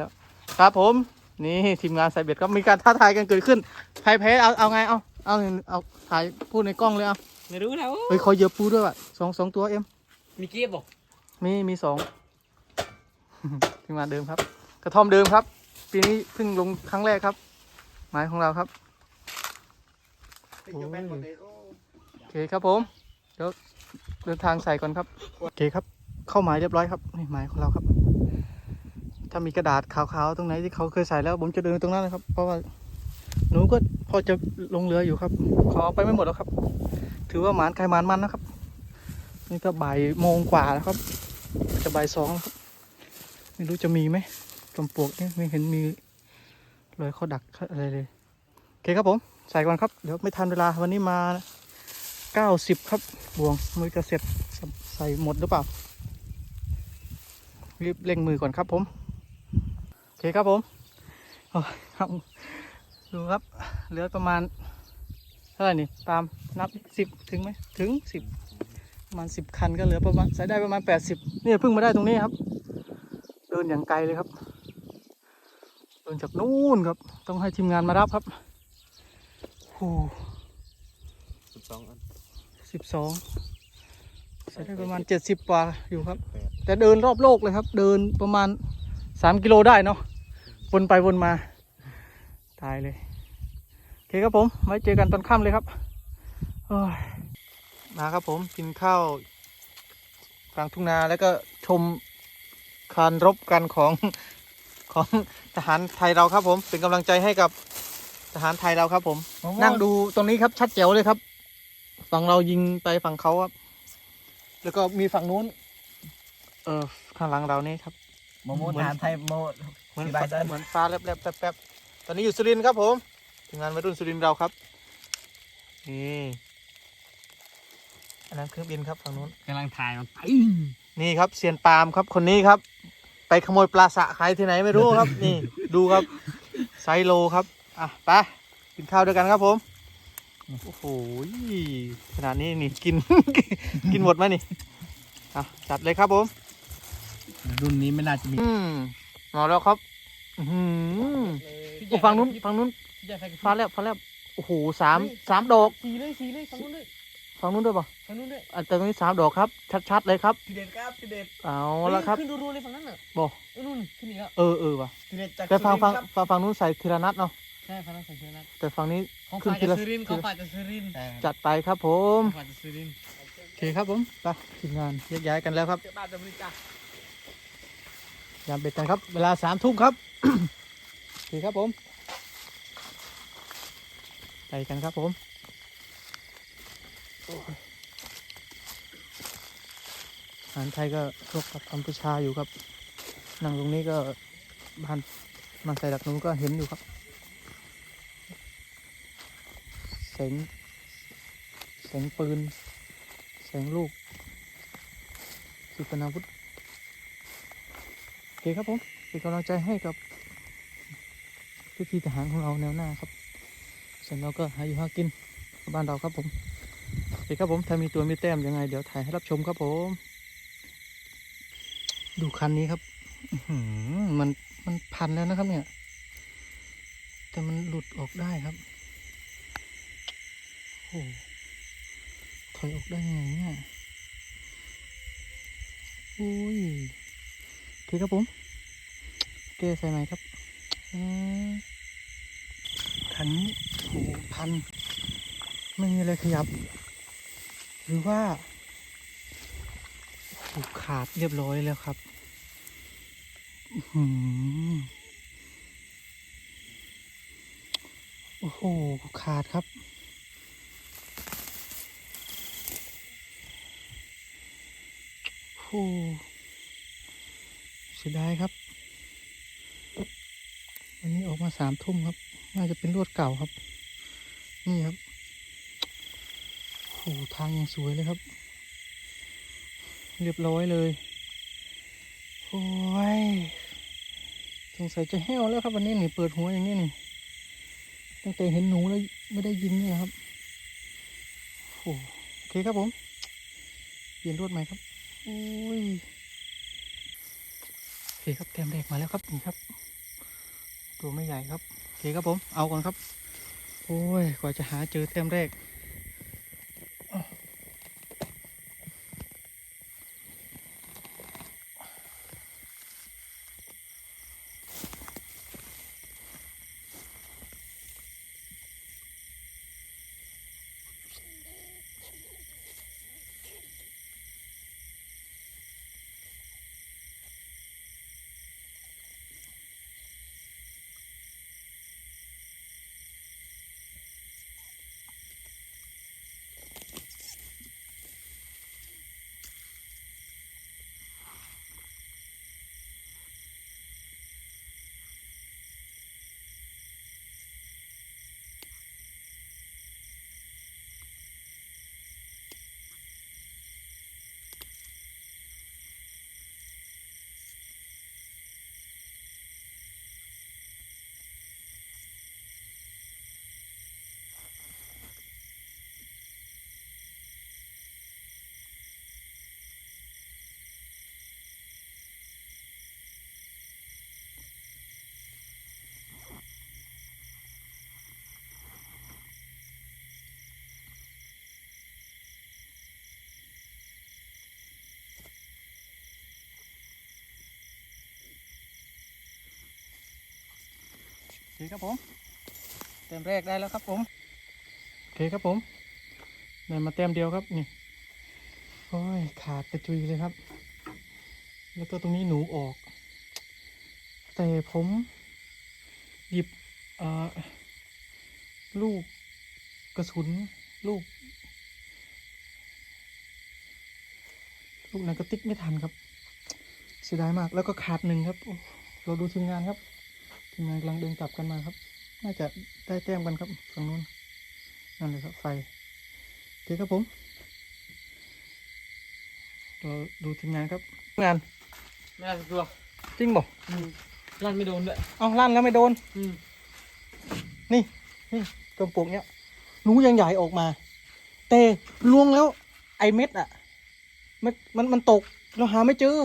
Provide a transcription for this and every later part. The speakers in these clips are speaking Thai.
แล้ว ครับผม นี่ทีมงานสายเบ็ดก็มีการท้าทายกันเกิดขึ้นใครแพ้เอาเอาไงเอาเอาเอาถ่ายพูดในกล้องเลยเอาไม่รู้แล้วเฮ้ยขอเหยอะปูด้วยว่ะสองสองตัวเอ็มมีเกียร์บอกมีมีสองทีมงานเดิมครับ กระท่อมเดิมครับ ปีนี้เพิ่งลงครั้งแรกครับ หมายของเราครับโอเคครับผมเดี๋ยวเดินทางใส่ก่อนครับโอเคครับ เข้าหมายเรียบร้อยครับนี่หมายของเราครับ ถ้ามีกระดาษขาวๆตรงไหนที่เขาเคยใส่แล้ว ผมจะเดินตรงนั้นนะครับ เพราะว่าหนูก็พอจะลงเรืออยู่ครับ ขอเอาไปไม่หมดแล้วครับ ถือว่าหมานใครหมานมันนะครับ นี่ก็บ่ายโมงกว่าแล้วครับ จะบ่ายสองแล้วครับ ไม่รู้จะมีไหมจมปวกเนี่ยไม่เห็นมีรอยเขาดักอะไรเลยโอเคครับผมใส่ก่อนครับ เดี๋ยวไม่ทันเวลาวันนี้มาเก้าสิบครับบวงมือจะเสร็จใส่หมดหรือเปล่ารีบเร่งมือก่อนครับผม เคครับผมโอ้ยครับดูครับเหลือประมาณเท่าไหร่นี่ตามนับสิบถึงไหมถึงสิบประมาณสิบคันก็เหลือประมาณใส่ได้ประมาณแปดสิบนี่เพิ่งมาได้ตรงนี้ครับ เดินอย่างไกลเลยครับ เดินจากนู่นครับ ต้องให้ทีมงานมารับครับโอ้สิบสองอันสิบสองใส่ได้ประมาณเจ็ดสิบกว่าอยู่ครับ แต่เดินรอบโลกเลยครับ เดินประมาณสามกิโลได้เนาะ วนไปวนมา ตายเลย โอเคครับผม ไว้เจอกันตอนค่ำเลยครับโอ้ยมาครับผมกินข้าวกลางทุ่งนาแล้วก็ชมการรบกันของของทหารไทยเราครับผม เป็นกำลังใจให้กับทหารไทยเราครับผม นั่งดูตรงนี้ครับชัดแจ๋วเลยครับ ฝั่งเรายิงไปฝั่งเขาครับ แล้วก็มีฝั่งนู้น เออข้างหลังเรานี่ครับโมโมทหารไทยโม เหมือนสี่ใบเดินเหมือนฟ้าแลบๆแป๊บๆตอนนี้อยู่สุรินทร์ครับผมทีมงานวัยรุ่นสุรินทร์เราครับนี่อันนั้นเครื่องบินครับฝั่งนู้นกำลังถ่ายมันไปนี่ครับเซียนปาล์มครับคนนี้ครับ ไปขโมยปลาสะใครที่ไหนไม่รู้ครับ นี่ดูครับไซส์โลครับอะไปกินข้าวด้วยกันครับผมโอ้โหขนาดนี้นี่กิน กินหมดไหมนี่อะจัดเลยครับผม รุ่นนี้ไม่น่าจะมีอื มมาแล้วครับอือหือโอ้ฝั่งนู้นฝั่งนู้นฟ้าแลบฟ้าแลบโอ้โหสามสามดอกสีเลยสีเลยฝั่งนู้นด้วยฝั่งนู้นด้วยป่ะฝั่งนู้นด้วยอะแต่ตรงนี้สามดอกครับ ชัดๆเลยครับทีเด็ดครับทีเด็ดเอาละครับขึ้นรัวๆเลยฝั่งนั้นน่ะบอกเออนู่นขึ้นอีกแล้วเออเออว่ะทีเด็ดจากแต่ฝั่งฝั่งสุรินทร์ครับฝั่งฝั่งนู้นใส่ทีละนัดเนาะใช่ฝั่งนั้นใส่เชื้อนัดแต่ฝั่งนี้ของขึ้นฝ่ายทีจากละสุรินทร์ทีของละฝ่ายจากสุรินทร์จัดไปครับผมฝ่ายจากสุรินทร์โอเคครับผมไปทีมงานแยกย้ายกันแล้วครับ ยามเบ็ดกันครับ เวลาสามทุ่มครับโอครับผม ไปกันครับผมอาหารไทยก็รบกับกัมพูชาอยู่ครับ นั่งตรงนี้ก็บ้านมันใส่ดักหนูก็เห็นอยู่ครับแสงแสงปืน แสงลูกสุปนาวุธ เคครับผมเป็นกำลังใจให้กับพี่พี่ทหารของเราแนวหน้าครับส่วนเราก็หาอยู่หากินบ้านเราครับผมโอเคครับผมถ้ามีตัวมีแต้มยังไงเดี๋ยวถ่ายให้รับชมครับผม ดูคันนี้ครับอมันมันพันแล้วนะครับเนี่ย แต่มันหลุดออกได้ครับโอ้ถอยออกได้ยังไงเนี่ยโอ้ย โอครับผมเกใส่ไหมครับอืมขันนี้โอ้พัน ไม่มีอะไรขยับ หรือว่าผูกขาดเรียบร้อยแล้วครับหือโอ้โห ขาดครับ โอ้ เสียดายครับ วันนี้ออกมาสามทุ่มครับ น่าจะเป็นลวดเก่าครับ นี่ครับโอ้โหทางยังสวยเลยครับ เรียบร้อยเลย โอ้ย สงสัยจะแห้วแล้วครับวันนี้นี่เปิดหัวอย่างนี้นี่ ตั้งแต่เห็นหนูแล้วไม่ได้ยินเนี่ยครับโอ้โอเคครับผม เปลี่ยนรวดใหม่ครับ โอ้ย เคครับเต็มแรกมาแล้วครับนี่ครับ ตัวไม่ใหญ่ครับโอเคครับผมเอาก่อนครับ โอ้ยกว่าจะหาเจอเต็มแรก คครับผมแต้มแรกได้แล้วครับผมโอเคครับผมได้มาแต้มเดียวครับนี่โอ้ยขาดกระจุยเลยครับ แล้วก็ตรงนี้หนูออก แต่ผมหยิบอ่อลูกกระสุนลูก ลูกนังกระติกไม่ทันครับ เสียดายมากแล้วก็ขาดหนึ่งครับ เราดูทีมงานครับ ทีมงานกำลังเดินกลับกันมาครับ น่าจะได้แต้มกันครับฝั่งนู้นนั่นเลยครับไฟโอเคครับผมเราดูทีมงานครับงานไม่ได้สักตัวจริงบอกอืมลั่นไม่โดนด้วยเอาลั่นแล้วไม่โดนอืมนี่นี่ตัวปลูกเนี้ยหนูยังใหญ่ออกมา แต่ลวงแล้ว ไอเม็ดอะมันมันมันตกเราหาไม่เจอ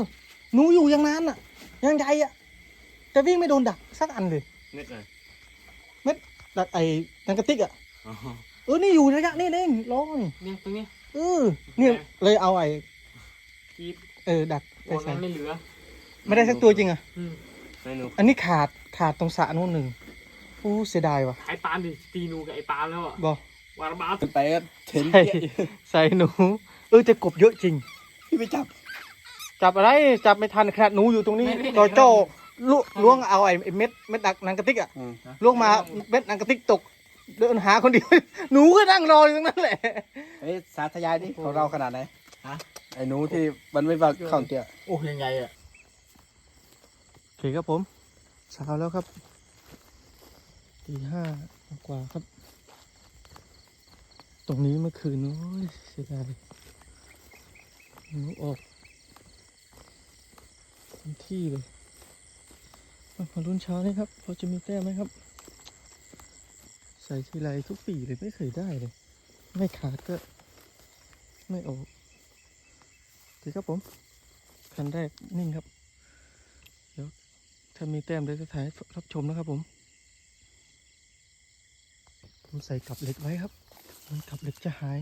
หนูอยู่อย่างนั้นอะ ยังใหญ่อะ แต่วิ่งไม่โดนดักสักอันเลยเม็ดเลยดักไอ้นังกระติกอะอ๋อเออนี่อยู่ระยะนี่เองรอนี่เนี่ยตรงนี้ เออเนี่ยเลยเอาไอ้กีบเออดักโอ้ใส่นั้นไม่เหลือ ไม่ได้สักตัวจริงอะอืมไม่หนูอันนี้ขาดขาดตรงสระนู้นหนึ่งโอ้เสียดายว่ะขายปลาดิตีนูกับไอ้ปลาแล้วอะบอกวาระบาสไปก็เห็นใส่ใส่หนู เออจะกบเยอะจริง พี่ไปจับ จับอะไรจับไม่ทันขนาดหนูอยู่ตรงนี้รอยโจ้ ลุล้วงเอาไอ้ไอ้เม็ดเม็ดดักหนังกระติกอะล้วงมาเม็ดหนังกระติกตก เดินหาคนเดียว หนูก็นั่งรออยู่ตรงนั้นแหละ เฮ้ยสาธยายดิของเราขนาดไหนฮะ ไอ้หนูที่มันไม่ฟังข้าวเตี้ยโอ้ยังไงอะโอเคครับผมเช้าแล้วครับตีห้ากว่าครับ ตรงนี้เมื่อคืนโอ้ยเสียดายหนูออกเต็มที่เลย มารุ่นเช้านี้ครับพอจะมีแต้มไหมครับ ใส่ทีไรทุกปีเลยไม่เคยได้เลย ไม่ขาดก็ไม่ออกโอครับผมคันแรกนิ่งครับ เดี๋ยวถ้ามีแต้มเดี๋ยวจะถ่ายให้รับชมนะครับผมผมใส่กับเหล็กไว้ครับ มันกับเหล็กจะหาย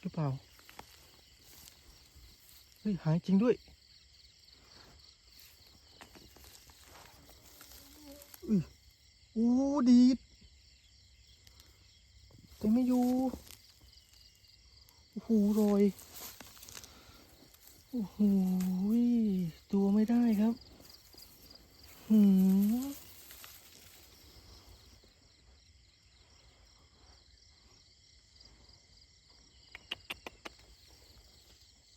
หรือเปล่า เฮ้ย หายจริงด้วยอุ้ยโอ้ดีดแต่ไม่อยู่โอ้โหรอยโอ้โหตัวไม่ได้ครับหืม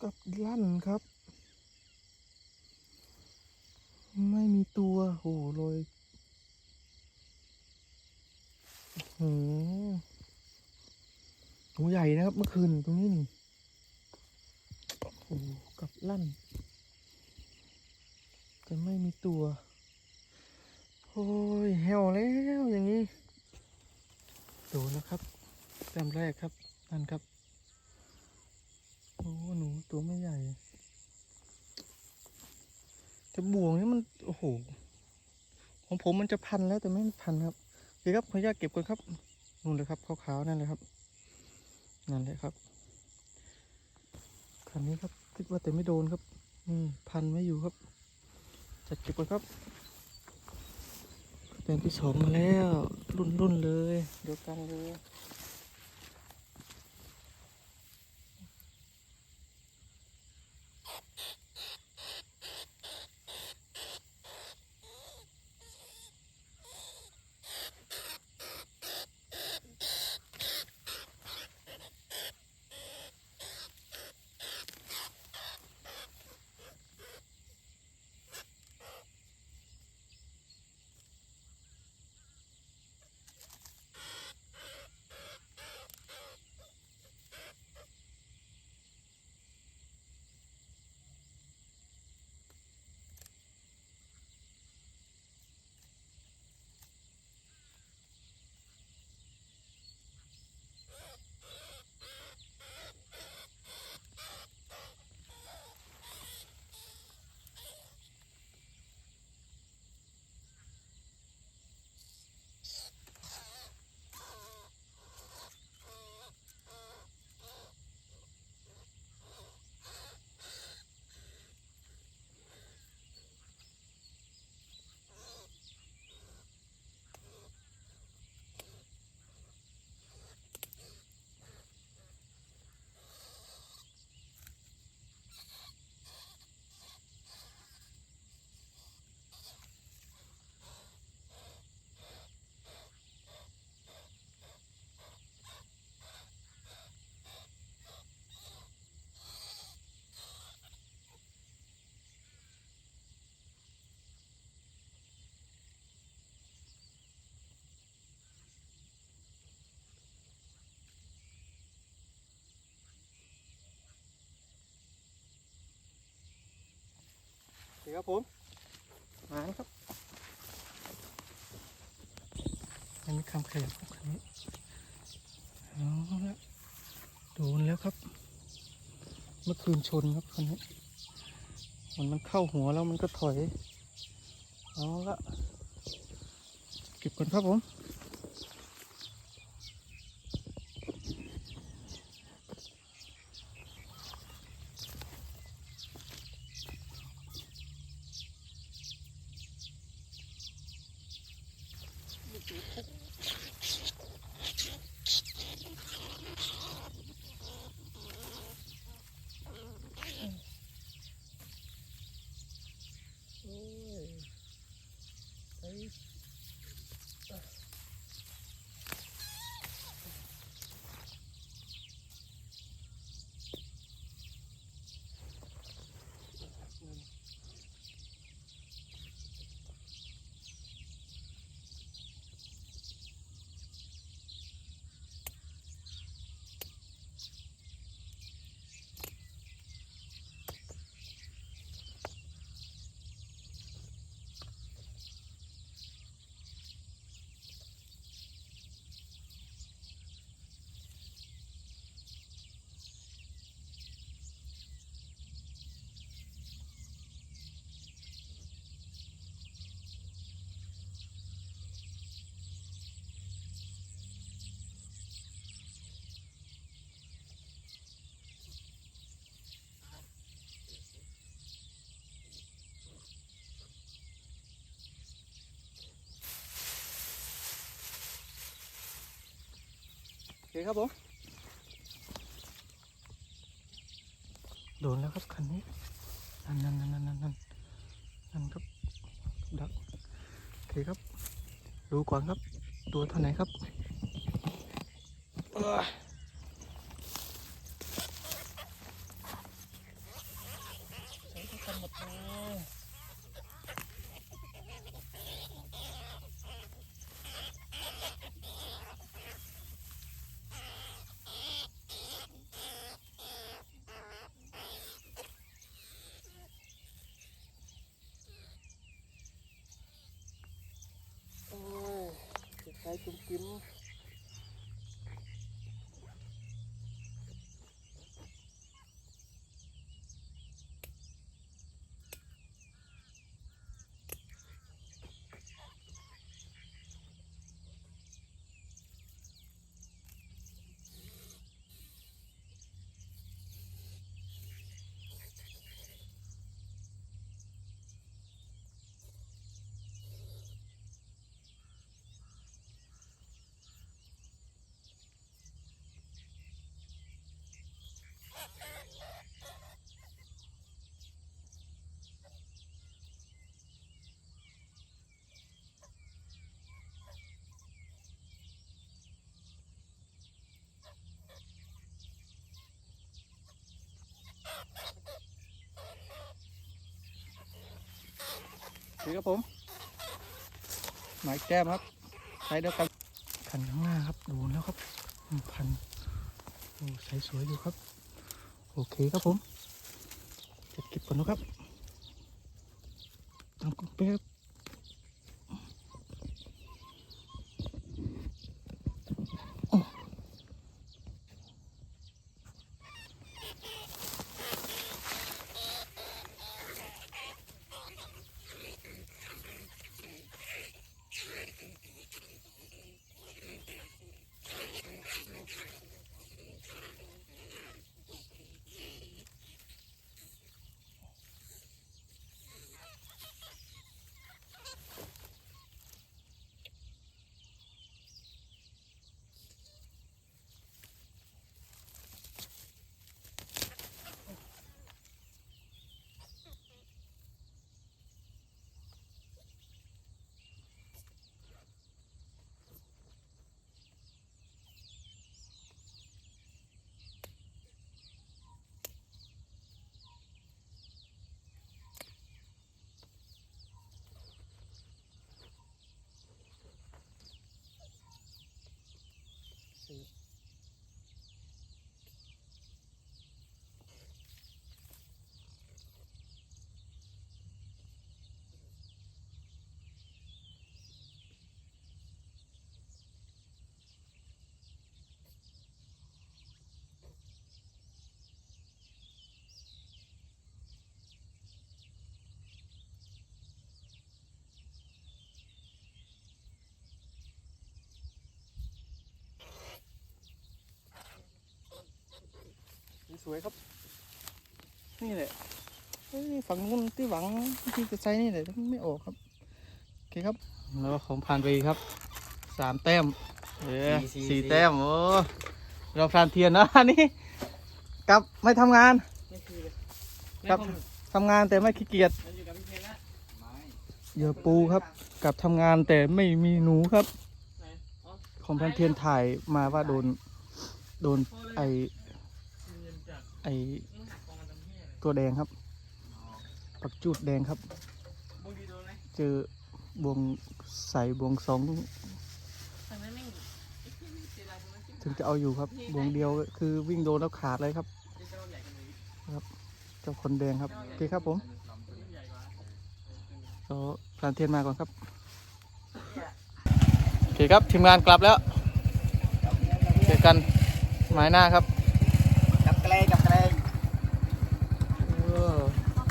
กับลั่นครับ ไม่มีตัวโอ้โหเลยโอ้โหตัวใหญ่นะ คืนตรงนี้นี่โอ้โหกับลั่น แต่ไม่มีตัว โอ้ยเหี่ยวแล้วอย่างนี้โดนแล้วครับแต้มแรกครับ นั่นครับ โอ้หนูตัวไม่ใหญ่แต่บ่วงนี่มัน โอ้โห ของผมมันจะพันแล้วแต่ไม่พันครับโอเคครับขออนุญาตเก็บก่อนครับนู่นเลยครับขาวๆนั่นเลยครับ นั่นแหละครับคันนี้ครับคิดว่าแต่ไม่โดนครับอืมพันไม่อยู่ครับ จัดเก็บไว้ครับเป็นที่สองมาแล้วรุ่นรุ่นๆเลยเดียวกันเลย ครับผมมาแล้วครับอันมีคำขยับครับคันนี้เอาละโดนแล้วครับ เมื่อคืนชนครับคันนี้มันมันเข้าหัวแล้วมันก็ถอยเอาละเก็บก่อนครับผม โอ เคครับผม โดนแล้วครับคันนี้ นั่นนั่นนั่นนั่นนั่นนั่นนั่นครับดักโอเคครับ ดูก่อนครับ ตัวเท่าไหนครับ ถือครับผมหมายแก้มครับใช้เดียวกันคันข้างหน้าครับดูแล้วครับพันโอ้ใช้สวยอยู่ครับ โอเคครับผมจะเก็บก่อนนะครับตามกุ๊เป๊บ สวยครับ นี่แหละเอ้ยฝั่งนู้นที่หวังที่จะใช้นี่แหละไม่ออกครับโอเคครับ แล้วของผ่านไปครับสามแต้มเออสี่แต้มโอ้เราพรานเทียนนะอันนี้กลับไม่ทำงานนี่คือเลยครับทำงานแต่ไม่ขี้เกียจมันอยู่กับพี่เพนละเหยื่อปูครับกลับทำงานแต่ไม่มีหนูครับไหนอ๋อของพันเทียนถ่ายมาว่าโดน โดนไอเงินจาก ไอตัวแดงครับ ปักจูดแดงครับ เจอบวงใส่บวงสองถึงจะเอาอยู่ครับ บวงเดียวคือวิ่งโดนแล้วขาดเลยครับเจ้าใหญ่กันเจ้าคนแดงครับ โอเคครับผมใหญ่กว่าก็พลานเทียนมาก่อนครับ โอเคครับทีมงานกลับแล้ว เจอกันหมายหน้าครับแกลงกับแกลง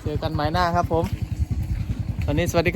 เจอกันใหม่หน้าครับผม ตอนนี้สวัสดีครับ